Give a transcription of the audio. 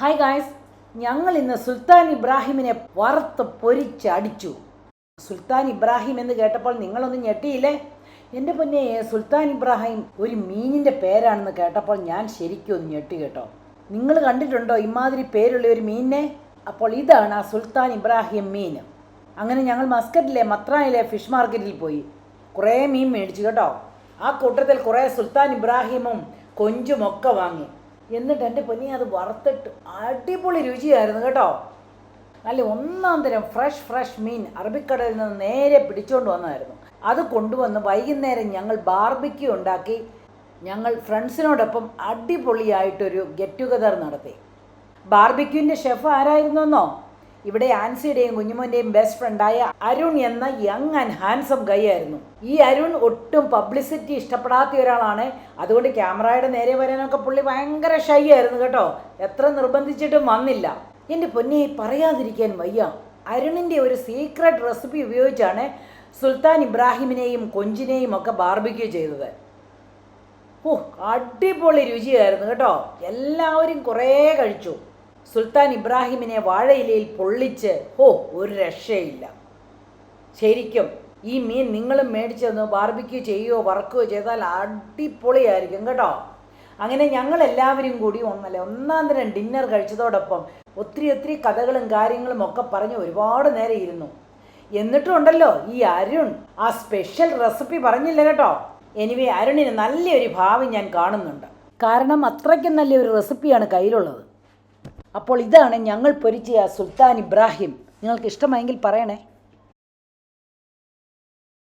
Hi guys ഞങ്ങൾ ഇന്ന് സുൽത്താൻ ഇബ്രാഹിമിനെ വറുത്ത് പൊരിച്ചടിച്ചു സുൽത്താൻ ഇബ്രാഹിം എന്ന് കേട്ടപ്പോൾ നിങ്ങളൊന്നും ഞെട്ടിയില്ലേ? എന്റെ പൊന്നെ സുൽത്താൻ ഇബ്രാഹിം ഒരു മീനിന്റെ പേരാണെന്ന് കേട്ടപ്പോൾ ഞാൻ ശരിക്കും ഒന്ന് ഞെട്ടി കേട്ടോ. നിങ്ങൾ കണ്ടിട്ടുണ്ടോ ഇമാതിരി പേരുള്ള ഒരു മീനിനെ? അപ്പോൾ ഇതാണ് ആ സുൽത്താൻ ഇബ്രാഹിം മീൻ. അങ്ങനെ ഞങ്ങൾ മസ്കറ്റിലെ മത്രാനിലെ ഫിഷ് മാർക്കറ്റിൽ പോയി. കുറേ മീൻ മേടിച്ചു കേട്ടോ. ആ കൂട്ടത്തിൽ കുറേ സുൽത്താൻ ഇബ്രാഹിമും കൊഞ്ചുമൊക്കെ വാങ്ങി. എന്നിട്ട് എന്റെ പൊന്നി അത് വറുത്തിട്ട് അടിപൊളി രുചിയായിരുന്നു കേട്ടോ. നല്ല ഒന്നാം തരം ഫ്രഷ് ഫ്രഷ് മീൻ അറബിക്കടലിൽ നിന്ന് നേരെ പിടിച്ചുകൊണ്ട് വന്നതായിരുന്നു. അത് കൊണ്ടുവന്ന് വൈകുന്നേരം ഞങ്ങൾ ബാർബിക്യൂ ഉണ്ടാക്കി. ഞങ്ങൾ ഫ്രണ്ട്സിനോടൊപ്പം അടിപൊളിയായിട്ടൊരു ഗെറ്റ് ടുഗദർ നടത്തി. ബാർബിക്യൂവിന്റെ ഷെഫ് ആരായിരുന്നെന്നോ? ഇവിടെ ആൻസിയുടെയും കുഞ്ഞുമോന്റെയും ബെസ്റ്റ് ഫ്രണ്ടായ അരുൺ എന്ന യങ് ആൻഡ് ഹാൻസം ഗൈ ആയിരുന്നു. ഈ അരുൺ ഒട്ടും പബ്ലിസിറ്റി ഇഷ്ടപ്പെടാത്ത ഒരാളാണ്. അതുകൊണ്ട് ക്യാമറയുടെ നേരെ വരാനൊക്കെ പുള്ളി ഭയങ്കര ഷൈ ആയിരുന്നു കേട്ടോ. എത്ര നിർബന്ധിച്ചിട്ടും വന്നില്ല. എന്റെ പൊന്നെ പറയാതിരിക്കാൻ വയ്യ. അരുണിന്റെ ഒരു സീക്രട്ട് റെസിപ്പി ഉപയോഗിച്ചാണ് സുൽത്താൻ ഇബ്രാഹിമിനെയും കൊഞ്ചിനെയും ഒക്കെ ബാർബിക്യൂ ചെയ്തത്. ഓ അടിപൊളി രുചിയായിരുന്നു കേട്ടോ. എല്ലാവരും കുറേ കഴിച്ചു. സുൽത്താൻ ഇബ്രാഹിമിനെ വാഴയിലയിൽ പൊള്ളിച്ച് ഹോ ഒരു രക്ഷയില്ല. ശരിക്കും ഈ മീൻ നിങ്ങളും മേടിച്ചെന്ന് ബാർബിക്യൂ ചെയ്യുകയോ വറക്കുകയോ ചെയ്താൽ അടിപൊളിയായിരിക്കും കേട്ടോ. അങ്ങനെ ഞങ്ങൾ എല്ലാവരും കൂടി ഒന്നല്ല ഒന്നാം തരം ഡിന്നർ കഴിച്ചതോടൊപ്പം ഒത്തിരി ഒത്തിരി കഥകളും കാര്യങ്ങളും ഒക്കെ പറഞ്ഞ് ഒരുപാട് നേരം ഇരുന്നു. എന്നിട്ടും ഉണ്ടല്ലോ ഈ അരുൺ ആ സ്പെഷ്യൽ റെസിപ്പി പറഞ്ഞില്ല കേട്ടോ. എനിവേ അരുണിന് നല്ലൊരു ഭാവി ഞാൻ കാണുന്നുണ്ട്. കാരണം അത്രയ്ക്കും നല്ലൊരു റെസിപ്പിയാണ് കയ്യിലുള്ളത്. അപ്പോൾ ഇതാണ് ഞങ്ങൾ പൊരിച്ച സുൽത്താൻ ഇബ്രാഹിം. നിങ്ങൾക്ക് ഇഷ്ടമായെങ്കിൽ പറയണേ.